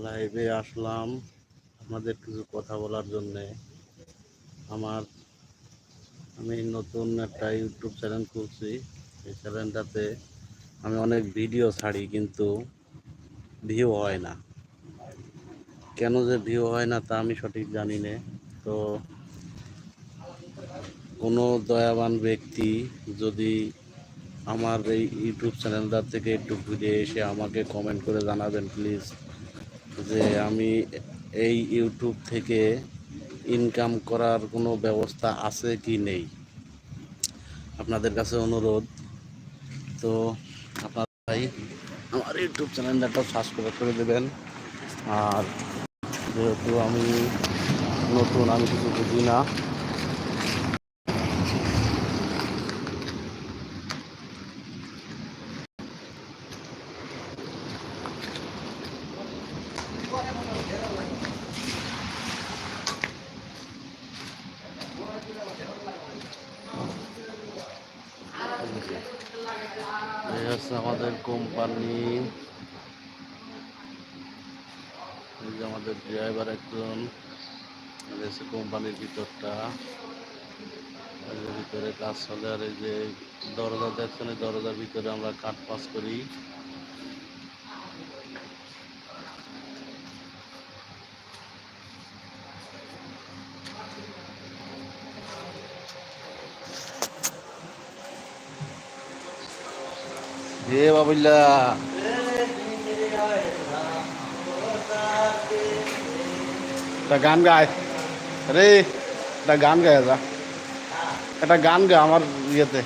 লাইভে আসলাম আপনাদের কিছু কথা বলার জন্যে। আমার, আমি নতুন একটা ইউটিউব চ্যানেল খুলছি। এই চ্যানেলটাতে আমি অনেক ভিডিও ছাড়ি কিন্তু ভিউ হয় না। কেন যে ভিউ হয় না তা আমি সঠিক জানি না। তো কোনো দয়াবান ব্যক্তি যদি আমার এই ইউটিউব চ্যানেলটার থেকে একটু ঘুরে এসে আমাকে কমেন্ট করে জানাবেন প্লিজ যে আমি এই ইউটিউব থেকে ইনকাম করার কোনো ব্যবস্থা আছে কি নেই? আপনাদের কাছে অনুরোধ। তো আপনার ভাই আমার ইউটিউব চ্যানেলটা সাবস্ক্রাইব করে দেবেন। আর যেহেতু আমি নতুন, আমি কিছু বুঝি না। হচ্ছে আমাদের কোম্পানি। আমাদের ড্রাইভার একজন কোম্পানির ভিতরটা। ভিতরে কাজ চলে আর এই যে দরজা দেখছেন দরজার ভিতরে আমরা কাঠ পাস করি। হে বাবুল্লা একটা গান গায় রে একটা গান গায় যা একটা গান গা আমার ইয়েতে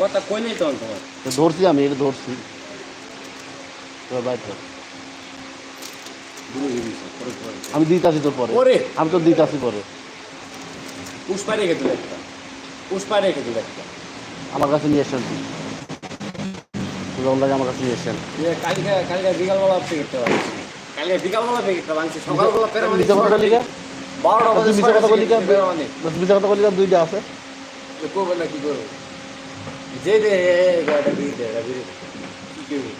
কথা কই নেই তখন তোমার তো ধরছি আমি এটা ধরছি আমি দিতাছি তোর পরে! আমি তো দিতাছি পরে। রেখে দিল একটা। রেখে দিল একটা। আমার কাছে নিয়ে এসেন তুই লাগে আমার কাছে নিয়ে এসেন কালকে কালকে বিকালবেলা প্যাকেটটা ভাঙছি কালকে বিকালবেলা প্যাকেটটা ভাঙছি সকালবেলা পেরে মিথ্যা কথা লিখা বারোটা বাজে মিথ্যা কথা মিথ্যা বলি দুইটা আছে? করবে না কি করবে? যে দে এটা বিড়ি দে এটা বিড়ি কি করবে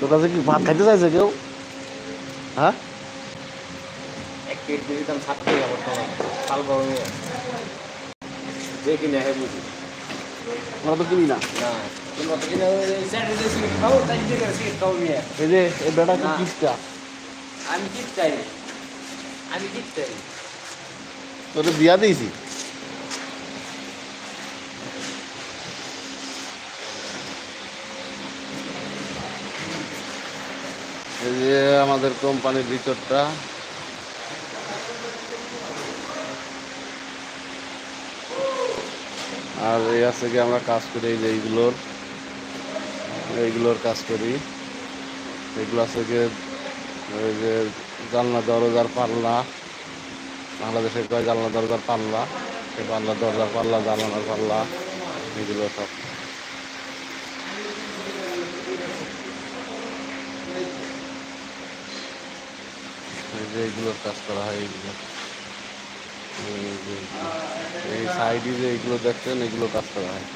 তোর কাছে কি ভাত খাইতে চাইছে কেউ? হ্যাঁ? এক প্লেট বিড়ি দাম সাত টাকা বর্তমান কাল গরমে যে কিনে হ্যাঁ বুঝি। আমরা তো কিনি না। এই যে এই বেটা কি না। আমি কিট চাই। আমি কিট চাই। বিয়া দিয়েছি। এই যে আমাদের কোম্পানির ভিতরটা। আর এই আছে কি আমরা কাজ করি, এই যে এইগুলোর এইগুলোর কাজ করি। এগুলো আছে কি ওই যে জানলা, দরজার পাল্লা। বাংলাদেশের কয় জানলা, দরজার পাল্লা? সে পাল্লা দরজার পাল্লা, জানলার পাল্লা, এগুলো সব। এইগুলোর কাজ করা হয় এইগুলো। এই সাইডে যে এইগুলো দেখছেন এগুলো কাজ করা হয়।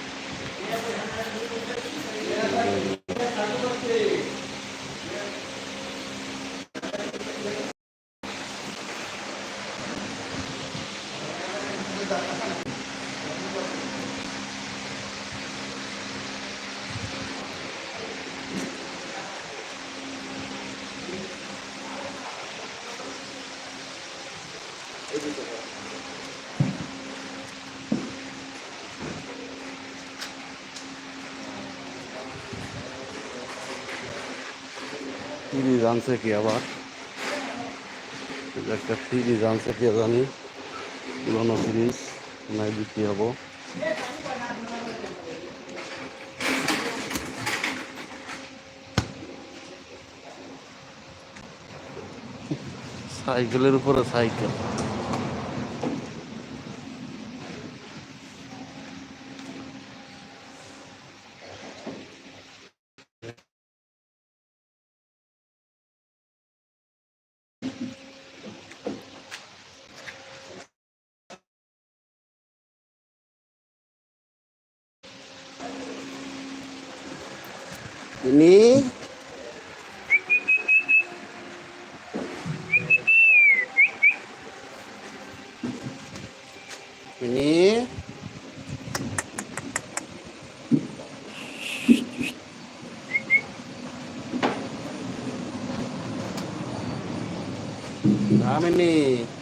ফ্রিজ আনছে কি আবার একটা ফ্রিজ আনছে কি জানি। পুরোনো ফ্রিজ নাই বিক্রি হব সাইকেলের উপরে cycle ini ini Dami nih.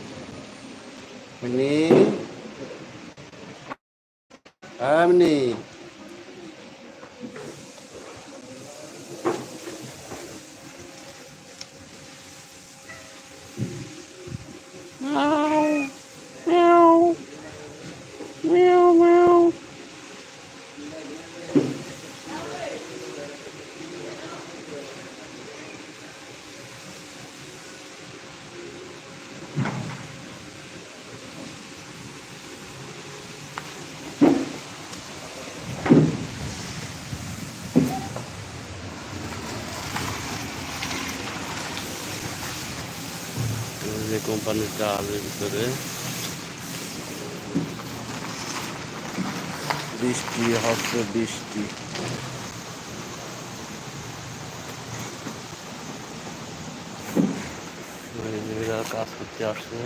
যে কোম্পানির ডালের ভিতরে। বৃষ্টি হচ্ছে বৃষ্টি। কাজ করতে আসছে।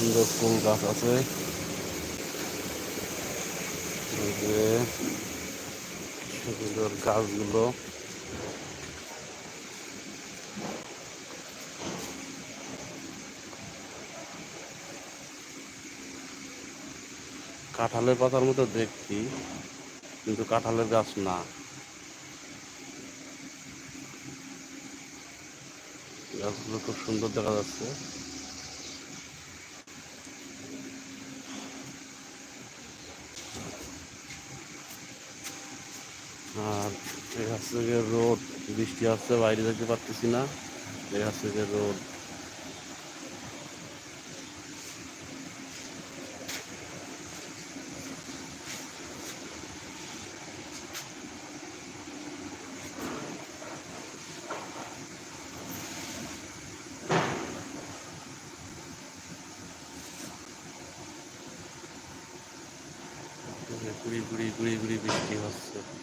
সুন্দর ফুল গাছ আছে। গাছগুলো। কাঁঠালের পাতার মতো দেখছি, কিন্তু কাঁঠালের গাছ না। গাছগুলো খুব সুন্দর দেখা যাচ্ছে। আর এই হচ্ছে গিয়ে রোদ বৃষ্টি আসছে, বাইরে যেতে পারতেছি না। এই হচ্ছে গিয়ে যে গুড়ি গুড়ি গুড়ি গুড়ি বৃষ্টি হচ্ছে।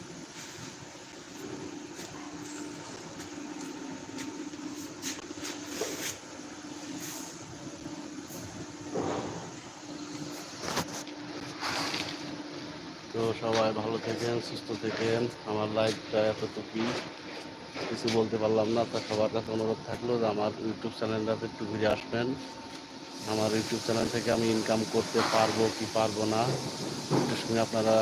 সবাই ভালো থাকেন, সুস্থ থাকেন। আমার লাইফটা এতটুকুই। কিছু বলতে পারলাম না, তা সবার কাছে অনুরোধ থাকল যে আমার ইউটিউব চ্যানেলটাতে একটু ঘুরে আসবেন। আমার ইউটিউব চ্যানেল থেকে আমি ইনকাম করতে পারব কি পারব না, একটু শুনে আপনারা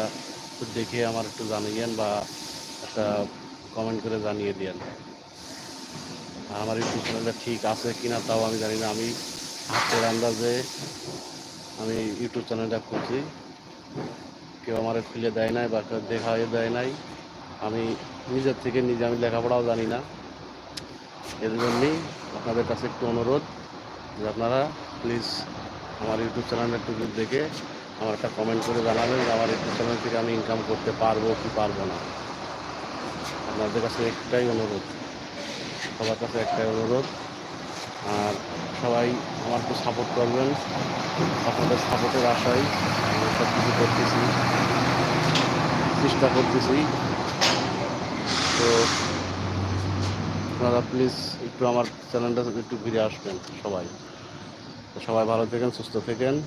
দেখে আমার একটু জানিয়েন বা একটা কমেন্ট করে জানিয়ে দিয়েন। আমার ইউটিউব চ্যানেলটা ঠিক আছে কি না তাও আমি জানি না। আমি হাতের আন্দাজে আমি ইউটিউব চ্যানেলটা খুঁজছি কেউ আমার খুলে দেয় নাই বা কেউ দেখাই দেয় নাই। আমি নিজের থেকে নিজে আমি লেখাপড়াও জানি না। এর জন্যই আপনাদের কাছে একটু অনুরোধ যে আপনারা প্লিজ আমার ইউটিউব চ্যানেলটা একটু দেখে আমার একটা কমেন্ট করে জানাবেন যে আমার ইউটিউব চ্যানেল থেকে আমি ইনকাম করতে পারব কি পারব না। আপনাদের কাছে একটাই অনুরোধ। সবার কাছে একটাই অনুরোধ। আর সবাই আমার একটু সাপোর্ট করবেন। আপনাদের সাপোর্টের আশায় সব কিছু করতেছি। চেষ্টা করতেছি। তো, আপনারা প্লিজ একটু আমার চ্যানেলটা একটু ঘুরে আসবেন সবাই। সবাই ভালো থাকেন, সুস্থ থাকেন।